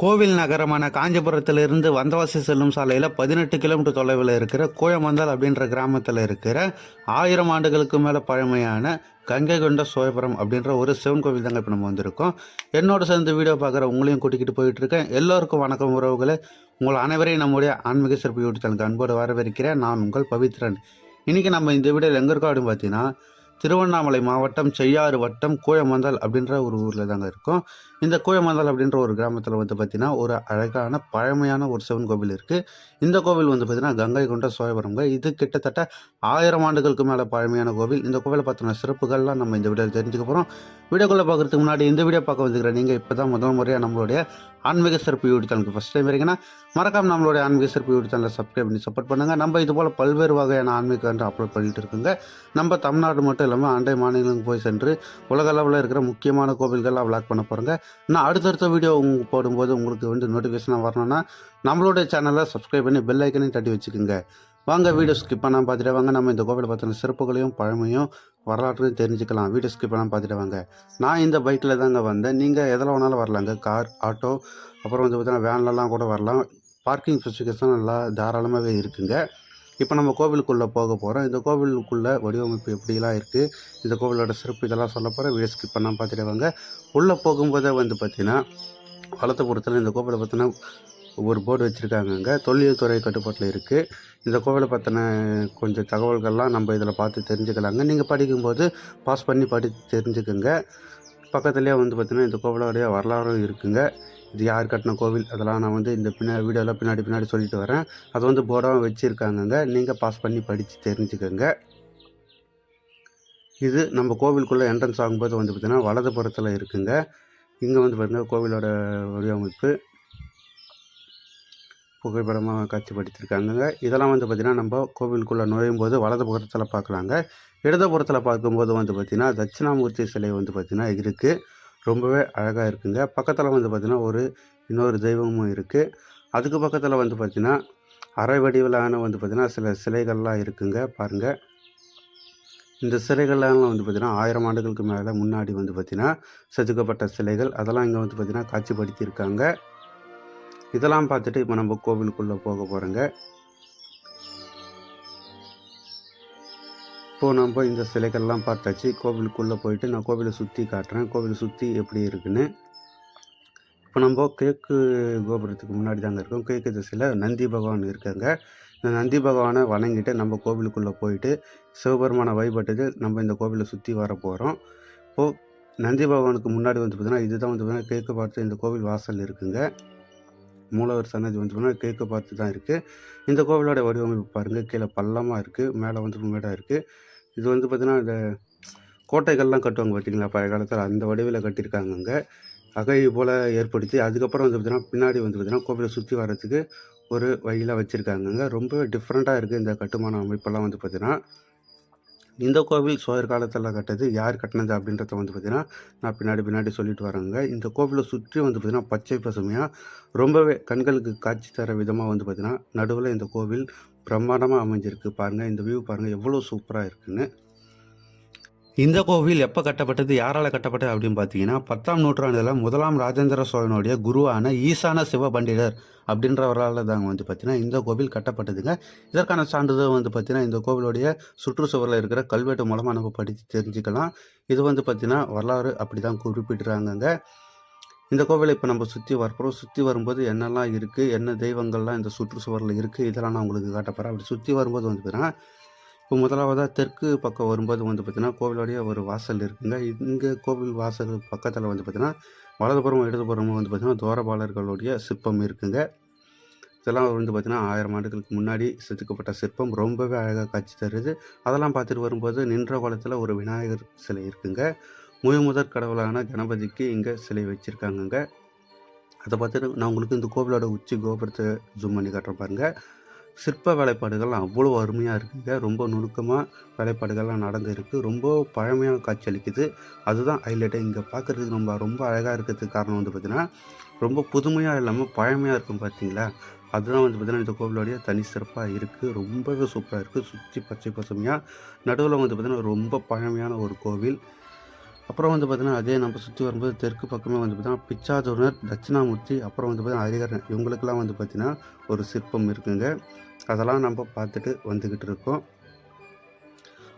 கோவில் நகரமான காஞ்சிபுரத்திலிருந்து வந்தவாசி செல்லும் சாலையில் பதினெட்டு கிலோமீட்டர் தொலைவில் இருக்கிற கோயமந்தால் அப்படின்ற கிராமத்தில் இருக்கிற ஆயிரம் ஆண்டுகளுக்கு மேலே பழமையான கங்கை கொண்ட சோழபுரம் அப்படின்ற ஒரு சிவன் கோவில் தாங்க இப்போ நம்ம வந்திருக்கோம். என்னோட சேர்ந்து வீடியோ பார்க்குற உங்களையும் கூட்டிக்கிட்டு போயிட்டுருக்கேன் எல்லோருக்கும் வணக்கம் உறவுகளை. உங்கள் அனைவரையும் நம்முடைய ஆன்மீக சிறப்பு யூடியூப் சேனலுக்கு அன்போடு வரவேற்கிறேன். நான் உங்கள் பவித்ரன். இன்றைக்கி நம்ம இந்த வீடியோவில் எங்கே இருக்கோம் அப்படின்னு பார்த்தீங்கன்னா திருவண்ணாமலை மாவட்டம் செய்யாறு வட்டம் கோயமந்தால் அப்படின்ற ஒரு ஊரில் தாங்க இருக்கும். இந்த கோயமந்தால் அப்படின்ற ஒரு கிராமத்தில் வந்து பார்த்திங்கன்னா ஒரு அழகான பழமையான ஒரு சிவன் கோவில் இருக்குது இந்த கோவில் வந்து பார்த்திங்கன்னா கங்கை கொண்ட சோழபுரம்ங்க. இது கிட்டத்தட்ட ஆயிரம் ஆண்டுகளுக்கு மேலே பழமையான கோவில். இந்த கோவிலை பற்றின சிறப்புகள்லாம் நம்ம இந்த வீடியோவில் தெரிஞ்சுக்க போகிறோம் வீடியோக்குள்ளே பார்க்குறதுக்கு முன்னாடி இந்த வீடியோ பார்க்க வந்துக்கிற நீங்கள் இப்போ தான் முதல் முறையாக நம்மளுடைய ஆன்மீக சிறப்பு யூடியூப் சேனலுக்கு ஃபஸ்ட் டைம் வரீங்கன்னா மறக்காம நம்மளுடைய ஆன்மீக சிறப்பு யூடியூப் சேனலை சப்ஸ்கிரைப் பண்ணி சப்போர்ட் பண்ணுங்கள் நம்ம இது போல் பல்வேறு வகையான ஆன்மீக அப்லோட் பண்ணிட்டு இருக்குங்க. நம்ம தமிழ்நாடு மட்டும் இல்லாமல் அண்டை மாநிலங்களுக்கு போய் சென்று உலக அளவில் இருக்கிற முக்கியமான கோவில்கள்லாம் விளாக் பண்ண போகிறோங்க நான் அடுத்தடுத்த வீடியோ உங்களுக்கு போடும்போது உங்களுக்கு வந்து நோட்டிஃபிகேஷனாக வரணும்னா நம்மளுடைய சேனலை சப்ஸ்கிரைப் பண்ணி பெல் ஐக்கனையும் தட்டி வச்சுக்கோங்க. வாங்க வீடியோ ஸ்கிப் பண்ணாமல் பார்த்துட்டு வாங்க. நம்ம இந்த கோவிலை பற்றின சிறப்புகளையும் பழமையும் வரலாற்றையும் தெரிஞ்சுக்கலாம். வீடியோ ஸ்கிப் பண்ணாமல் பார்த்துட்டு வாங்க. நான் இந்த பைக்கில் தாங்க வந்தேன். நீங்கள் எதில் வேணாலும் வரலாங்க. கார் ஆட்டோ அப்புறம் வந்து பார்த்தீங்கன்னா வேன்லலாம் கூட வரலாம். பார்க்கிங் ஃபெசிலிட்டிஸ்லாம் நல்லா தாராளமாகவே இருக்குங்க. இப்போ நம்ம கோவிலுக்குள்ளே போக போகிறோம். இந்த கோவிலுக்குள்ளே வடிவமைப்பு எப்படிலாம் இருக்குது? இந்த கோவிலோட சிறப்பு இதெல்லாம் சொல்ல போகிறேன். வீடியோ ஸ்கிப் பண்ணால் பார்த்துட்டு வாங்க உள்ளே போகும்போதே வந்து பார்த்திங்கன்னா வளத்தபுரத்தில் இந்த கோவிலை பற்றின ஒரு போர்டு வச்சுருக்காங்க அங்கே. துறை கட்டுப்பாட்டில் இருக்குது. இந்த கோவிலை பற்றின கொஞ்சம் தகவல்கள்லாம் நம்ம இதில் பார்த்து தெரிஞ்சுக்கலாங்க. நீங்கள் படிக்கும்போது பாஸ் பண்ணி படித்து தெரிஞ்சுக்குங்க. பக்கத்துலேயே வந்து பார்த்திங்கன்னா இந்த கோவிலோடைய வரலாறும் இருக்குங்க. இது யார் கட்டின கோவில்? அதெல்லாம் நான் வந்து இந்த பின்னாடி வீடியோவில் பின்னாடி பின்னாடி சொல்லிட்டு வரேன். அது வந்து போர்டாகவும் வச்சுருக்காங்கங்க. நீங்கள் பாஸ் பண்ணி படித்து தெரிஞ்சுக்கோங்க. இது நம்ம கோவிலுக்குள்ளே என்ட்ரன்ஸ் ஆகும்போது வந்து பார்த்திங்கன்னா வலதுபுறத்தில் இருக்குங்க. இங்கே வந்து பார்த்திங்கன்னா கோவிலோட வடிவமைப்பு புகைப்படமாக காட்சிப்படுத்தியிருக்காங்கங்க இதெல்லாம் வந்து பார்த்திங்கன்னா நம்ம கோவிலுக்குள்ளே நுழையும் போது வலது புறத்தில் பார்க்கலாங்க இடதுபுறத்தில் பார்க்கும்போது வந்து பார்த்திங்கன்னா தட்சிணாமூர்த்தி சிலை வந்து பார்த்திங்கன்னா இருக்குது ரொம்பவே அழகாக இருக்குங்க. பக்கத்தில் வந்து பார்த்திங்கன்னா ஒரு இன்னொரு தெய்வமும் இருக்குது அதுக்கு பக்கத்தில் வந்து பார்த்திங்கன்னா அரை வடிவிலான வந்து பார்த்திங்கன்னா சில சிலைகள்லாம் இருக்குங்க. பாருங்கள் இந்த சிலைகள்லாம் வந்து பார்த்திங்கன்னா ஆயிரம் ஆண்டுகளுக்கு மேலே முன்னாடி வந்து பார்த்திங்கன்னா செதுக்கப்பட்ட சிலைகள். அதெல்லாம் இங்கே வந்து பார்த்திங்கன்னா காட்சிப்படுத்தியிருக்காங்க. இதெல்லாம் பார்த்துட்டு இப்போ நம்ம கோவிலுக்குள்ளே போக போகிறோங்க இப்போது நம்ம இந்த சிலைகள்லாம் பார்த்தாச்சு. கோவிலுக்குள்ளே போயிட்டு நான் கோவிலை சுற்றி காட்டுறேன். கோவிலை சுற்றி எப்படி இருக்குன்னு. இப்போ நம்ம கிழக்கு கோபுரத்துக்கு முன்னாடி தாங்க இருக்கோம். கிழக்கு திசையில் நந்தி பகவான் இருக்காங்க. இந்த நந்தி பகவானை வணங்கிட்டு நம்ம கோவிலுக்குள்ளே போயிட்டு சிவபெருமானை வழிபட்டுட்டு நம்ம இந்த கோவிலை சுற்றி வர போகிறோம் இப்போது நந்தி பகவானுக்கு முன்னாடி வந்து பார்த்திங்கன்னா இதுதான் வந்து பார்த்திங்கன்னா கிழக்கு பார்த்து இந்த கோவில் வாசல் இருக்குங்க. மூலவர் சன்னதி வந்து பார்த்தீங்கன்னா கிழக்கு பார்த்து தான் இருக்குது இந்த கோவிலோட வடிவமைப்பு பாருங்கள் கீழே பள்ளமாக இருக்குது மேலே வந்து மேடாக இருக்குது இது வந்து பார்த்திங்கன்னா இந்த கோட்டைகள்லாம் கட்டுவாங்க பார்த்தீங்களா பழைய காலத்தில் அந்த வடிவில் கட்டியிருக்காங்கங்க அகை போல் ஏற்படுத்தி அதுக்கப்புறம் வந்து பார்த்திங்கன்னா பின்னாடி வந்து பார்த்திங்கன்னா கோவிலை சுற்றி வர்றதுக்கு ஒரு வழியில் வச்சுருக்காங்கங்க ரொம்ப டிஃப்ரெண்ட்டாக இருக்குது இந்த கட்டுமான அமைப்பெல்லாம் வந்து பார்த்திங்கன்னா இந்த கோவில் சோழர் காலத்தில் கட்டது யார் கட்டினது அப்படின்றத வந்து பார்த்திங்கன்னா நான் பின்னாடி பின்னாடி சொல்லிட்டு வரேங்க இந்த கோவிலை சுற்றி வந்து பார்த்திங்கன்னா பச்சை பசுமையாக ரொம்பவே கண்களுக்கு காட்சி தர விதமாக வந்து பார்த்திங்கன்னா நடுவில் இந்த கோவில் பிரம்மாண்டமாக அமைஞ்சிருக்கு. பாருங்கள் இந்த வியூ பாருங்கள் எவ்வளோ சூப்பராக இருக்குன்னு. இந்த கோவில் எப்போ கட்டப்பட்டது யாரால் கட்டப்பட்டது அப்படின்னு பார்த்தீங்கன்னா பத்தாம் நூற்றாண்டில் முதலாம் ராஜேந்திர சோழனுடைய குருவான ஈசான சிவபண்டிதர் அப்படின்றவரால் தாங்க வந்து பார்த்தீங்கன்னா இந்த கோவில் கட்டப்பட்டதுங்க. இதற்கான சான்றிதழ் வந்து பார்த்தீங்கன்னா இந்த கோவிலுடைய சுற்றுச்சுவரில் இருக்கிற கல்வெட்டு மூலமாக நம்ம படித்து தெரிஞ்சுக்கலாம். இது வந்து பார்த்தீங்கன்னா வரலாறு அப்படி தான் குறிப்பிடுறாங்கங்க. இந்த கோவிலை இப்போ நம்ம சுற்றி வரப்போகிறோம் சுற்றி வரும்போது என்னெல்லாம் இருக்குது என்ன தெய்வங்கள்லாம் இந்த சுற்றுச்சுவரில் இருக்குது இதெல்லாம் நான் உங்களுக்கு காட்டப்போகிறேன் அப்படி சுற்றி வரும்போது வந்து பார்த்தீங்கன்னா இப்போ முதலாவதாக தெற்கு பக்கம் வரும்போது வந்து பார்த்திங்கன்னா கோவிலோடைய ஒரு வாசல் இருக்குங்க. இங்கே கோவில் வாசல் பக்கத்தில் வந்து பார்த்திங்கன்னா வலதுபுறமும் இடதுபுறமும் வந்து பார்த்திங்கன்னா தோரபாலர்களுடைய சிற்பம் இருக்குங்க. இதெல்லாம் வந்து பார்த்திங்கன்னா ஆயிரம் ஆண்டுகளுக்கு முன்னாடி செதுக்கப்பட்ட சிற்பம். ரொம்பவே அழகாக காட்சி தருது. அதெல்லாம் பார்த்துட்டு வரும்போது நின்ற குளத்தில் ஒரு விநாயகர் சிலை இருக்குங்க. முதல் கடவுளான கணபதிக்கு இங்கே சிலை வச்சுருக்காங்கங்க. அதை பார்த்துட்டு நான் உங்களுக்கு இந்த கோவிலோட உச்சி கோபுரத்தை ஜூம் பண்ணி காட்டுறேன் பாருங்கள் சிற்ப வேலைப்பாடுகள்லாம் அவ்வளோ அருமையாக இருக்குங்க. ரொம்ப நுணுக்கமாக வேலைப்பாடுகள்லாம் நடந்திருக்கு. ரொம்ப பழமையாக காட்சியளிக்குது அதுதான் ஹைலைட்டு இங்கே பார்க்குறதுக்கு ரொம்ப ரொம்ப அழகாக இருக்கிறதுக்கு காரணம் வந்து பார்த்திங்கன்னா ரொம்ப புதுமையாக இல்லாமல் பழமையாக இருக்கும் பார்த்தீங்களா அதுதான் வந்து பார்த்திங்கன்னா இந்த கோவிலோடைய தனி சிறப்பாக இருக்குது ரொம்பவே சூப்பராக இருக்குது சுற்றி பச்சை பசுமையாக நடுவில் வந்து பார்த்திங்கன்னா ரொம்ப பழமையான ஒரு கோவில். அப்புறம் வந்து பார்த்திங்கன்னா அதே நம்ம சுற்றி வரும்போது தெற்கு பக்கமே வந்து பார்த்திங்கன்னா பிச்சாதுனர் தட்சிணாமூர்த்தி அப்புறம் வந்து பார்த்திங்கன்னா ஹரிகரன் இவங்களுக்கெல்லாம் வந்து பார்த்திங்கன்னா ஒரு சிற்பம் இருக்குங்க. அதெல்லாம் நம்ம பார்த்துட்டு வந்துக்கிட்டு இருக்கோம்.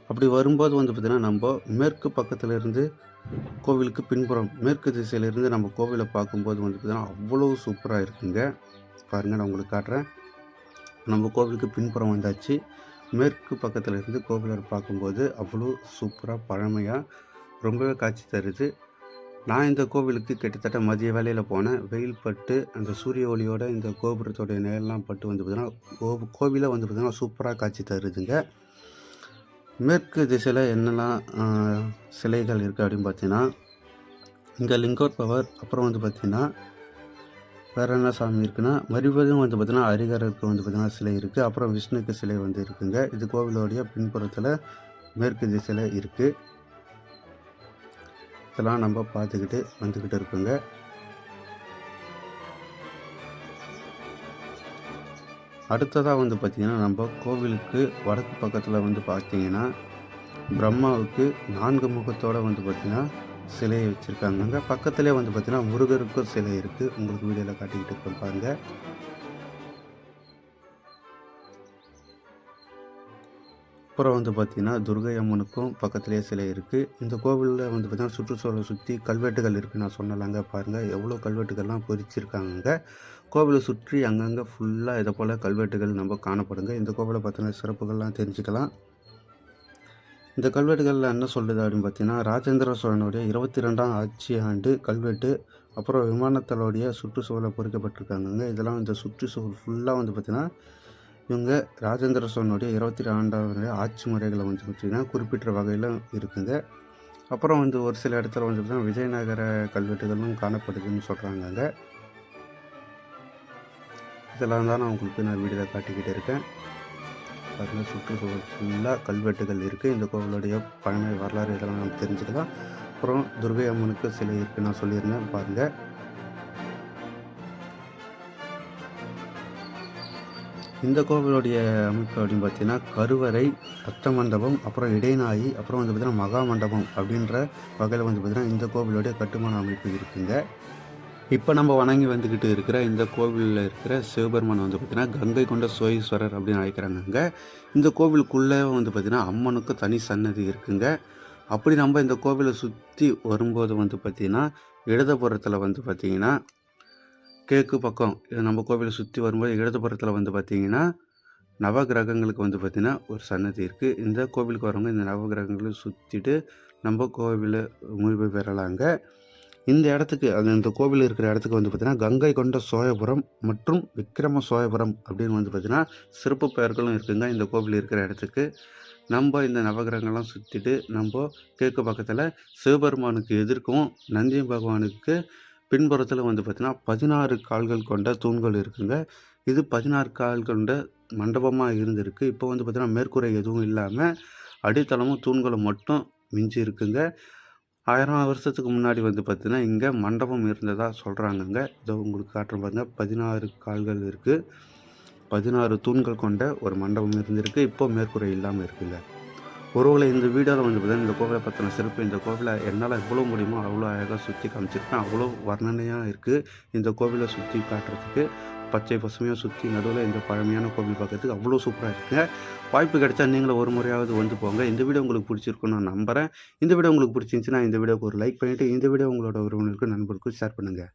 அப்படி வரும்போது வந்து பார்த்திங்கன்னா நம்ம மேற்கு பக்கத்துலேருந்து கோவிலுக்கு பின்புறம் மேற்கு திசையிலேருந்து நம்ம கோவிலை பார்க்கும்போது வந்து பார்த்திங்கன்னா அவ்வளோ சூப்பராக இருக்குங்க. பாருங்கள் நான் உங்களுக்கு காட்டுறேன். நம்ம கோவிலுக்கு பின்புறம் வந்தாச்சு. மேற்கு பக்கத்தில் இருந்து கோவிலை பார்க்கும்போது அவ்வளோ சூப்பராக பழமையாக ரொம்பவே காட்சி தருது. நான் இந்த கோவிலுக்கு கிட்டத்தட்ட மதிய வேலையில் போனேன். வெயில் பட்டு அந்த சூரிய ஒளியோட இந்த கோபுரத்தோடைய நிழல்லாம் பட்டு வந்து பார்த்தீங்கன்னா கோ கோவிலை வந்து பார்த்திங்கன்னா சூப்பராக காட்சி தருதுங்க. மேற்கு திசையில் என்னெல்லாம் சிலைகள் இருக்குது அப்படின்னு பார்த்தீங்கன்னா இங்கே லிங்கோத்பவர் அப்புறம் வந்து பார்த்திங்கன்னா வேறு என்ன சாமி இருக்குன்னா மறுபடியும் வந்து பார்த்திங்கன்னா ஹரிகருக்கு வந்து பார்த்திங்கன்னா சிலை இருக்குது அப்புறம் விஷ்ணுக்கு சிலை வந்து இருக்குங்க. இது கோவிலோடைய பின்புறத்தில் மேற்கு திசையில் இருக்குது இதெல்லாம் நம்ம பார்த்துக்கிட்டு வந்துக்கிட்டு இருக்கோங்க. அடுத்ததாக வந்து பார்த்திங்கன்னா நம்ம கோவிலுக்கு வடக்கு பக்கத்தில் வந்து பார்த்தீங்கன்னா பிரம்மாவுக்கு நான்கு முகத்தோடு வந்து பார்த்திங்கன்னா சிலையை வச்சுருக்காங்க பக்கத்துலேயே வந்து பார்த்திங்கன்னா முருகருக்கும் சிலை இருக்குது உங்களுக்கு வீடியோவில் காட்டிக்கிட்டு இருக்கேன் பாருங்கள் அப்புறம் வந்து பார்த்திங்கன்னா துர்கை அம்மனுக்கும் பக்கத்துலேயே சிலை இருக்குது இந்த கோவிலில் வந்து பார்த்திங்கன்னா சுற்றுச்சூழலை சுற்றி கல்வெட்டுகள் இருக்குது நான் சொன்னலாங்க பாருங்கள் எவ்வளோ கல்வெட்டுகள்லாம் பொறிச்சிருக்காங்க கோவிலை சுற்றி அங்கங்கே ஃபுல்லாக இதை போல் கல்வெட்டுகள் நம்ம காணப்படுங்க. இந்த கோவிலை பார்த்தீங்கன்னா சிறப்புகள்லாம் தெரிஞ்சுக்கலாம். இந்த கல்வெட்டுகளில் என்ன சொல்லுது அப்படின்னு பார்த்தீங்கன்னா ராஜேந்திர சோழனுடைய இருபத்தி ரெண்டாம் ஆட்சி ஆண்டு கல்வெட்டு அப்புறம் விமானத்தலோடைய சுற்றுச்சூழலை பொறிக்கப்பட்டிருக்காங்கங்க. இதெல்லாம் இந்த சுற்றுச்சூழல் ஃபுல்லாக வந்து பார்த்திங்கன்னா இவங்க ராஜேந்திர சோழனுடைய இருபத்தி ரெண்டாவது ஆட்சி முறைகளை வந்து பார்த்திங்கன்னா குறிப்பிட்ட வகையில் இருக்குங்க. அப்புறம் வந்து ஒரு சில இடத்துல வந்து பார்த்திங்கன்னா விஜயநகர கல்வெட்டுகளும் காணப்படுதுன்னு சொல்கிறாங்கங்க இதெல்லாம் தான் நான் உங்களுக்கு நான் வீடியோவில் காட்டிக்கிட்டு இருக்கேன். பாருங்கள் சுற்றுச்சூழல் ஃபுல்லாக கல்வெட்டுகள் இருக்குது இந்த கோவிலுடைய பழமை வரலாறு இதெல்லாம் நம்ம தெரிஞ்சுக்கலாம். அப்புறம் துர்கை அம்மனுக்கு சிலை இருக்குது நான் சொல்லியிருந்தேன். பாருங்கள் இந்த கோவிலுடைய அமைப்பு அப்படின்னு பார்த்தீங்கன்னா கருவறை ரத்த மண்டபம் அப்புறம் இடைநாயி அப்புறம் வந்து பார்த்திங்கன்னா மகா மண்டபம் அப்படின்ற வகையில் வந்து பார்த்திங்கன்னா இந்த கோவிலுடைய கட்டுமான அமைப்பு இருக்குங்க. இப்போ நம்ம வணங்கி வந்துக்கிட்டு இருக்கிற இந்த கோவிலில் இருக்கிற சிவபெருமான் வந்து பார்த்திங்கன்னா கங்கை கொண்ட சோயீஸ்வரர் அப்படின்னு அழைக்கிறாங்கங்க. இந்த கோவிலுக்குள்ளே வந்து பார்த்திங்கன்னா அம்மனுக்கு தனி சன்னதி இருக்குங்க. அப்படி நம்ம இந்த கோவிலை சுற்றி வரும்போது வந்து பார்த்திங்கன்னா இடதுபுறத்தில் வந்து பார்த்திங்கன்னா கிழக்கு பக்கம் இது நம்ம கோவிலை சுற்றி வரும்போது இடதுபுறத்தில் வந்து பார்த்திங்கன்னா நவகிரகங்களுக்கு வந்து பார்த்திங்கன்னா ஒரு சன்னதி இருக்குது இந்த கோவிலுக்கு வரவங்க இந்த நவகிரகங்களை சுற்றிட்டு நம்ம கோவிலை முழுமை பெறலாங்க. இந்த இடத்துக்கு அந்த இந்த கோவில் இருக்கிற இடத்துக்கு வந்து பார்த்திங்கன்னா கங்கை கொண்ட சோழபுரம் மற்றும் விக்ரம சோழபுரம் அப்படின்னு வந்து பார்த்திங்கன்னா சிறப்பு பெயர்களும் இருக்குங்க இந்த கோவில் இருக்கிற இடத்துக்கு. நம்ம இந்த நவகிரகங்கள்லாம் சுற்றிட்டு நம்ம கிழக்கு பக்கத்தில் சிவபெருமானுக்கு எதிர்க்கும் நந்தி பகவானுக்கு பின்புறத்தில் வந்து பார்த்திங்கன்னா பதினாறு கால்கள் கொண்ட தூண்கள் இருக்குங்க. இது பதினாறு கால் கொண்ட மண்டபமாக இருந்திருக்கு. இப்போ வந்து பார்த்திங்கன்னா மேற்கூரை எதுவும் இல்லாமல் அடித்தளமும் தூண்களும் மட்டும் மிஞ்சி இருக்குங்க. ஆயிரம் வருஷத்துக்கு முன்னாடி வந்து பார்த்திங்கன்னா இங்கே மண்டபம் இருந்ததாக சொல்கிறாங்கங்க இதோ உங்களுக்கு காட்டுறேன் பாருங்கள் பதினாறு கால்கள் இருக்குது பதினாறு தூண்கள் கொண்ட ஒரு மண்டபம் இருந்திருக்கு. இப்போ மேற்கூரை இல்லாமல் இருக்குங்க. ஒருவேளை இந்த வீடியோவில் வந்து பார்த்தீங்கன்னா இந்த கோவிலை பற்றின சிறப்பு இந்த கோவிலை என்னால் எவ்வளோ முடியுமோ அவ்வளோ அழகாக சுற்றி காமிச்சிருப்பேன் அவ்வளோ வர்ணனையாக இருக்குது இந்த கோவிலை சுற்றி காட்டுறதுக்கு. பச்சை பசுமையாக சுற்றி நடுவில் இந்த பழமையான கோவில் பார்க்கறதுக்கு அவ்வளோ சூப்பராக இருக்குங்க. வாய்ப்பு கிடைச்சா நீங்களும் ஒரு முறையாவது வந்து போங்க. இந்த வீடியோ உங்களுக்கு பிடிச்சிருக்குன்னு நான் நம்புகிறேன் இந்த வீடியோ உங்களுக்கு பிடிச்சிருந்துச்சுன்னா இந்த வீடியோக்கு ஒரு லைக் பண்ணிவிட்டு இந்த வீடியோ உங்களோட உறவினருக்கும் நண்பருக்கும் ஷேர் பண்ணுங்கள்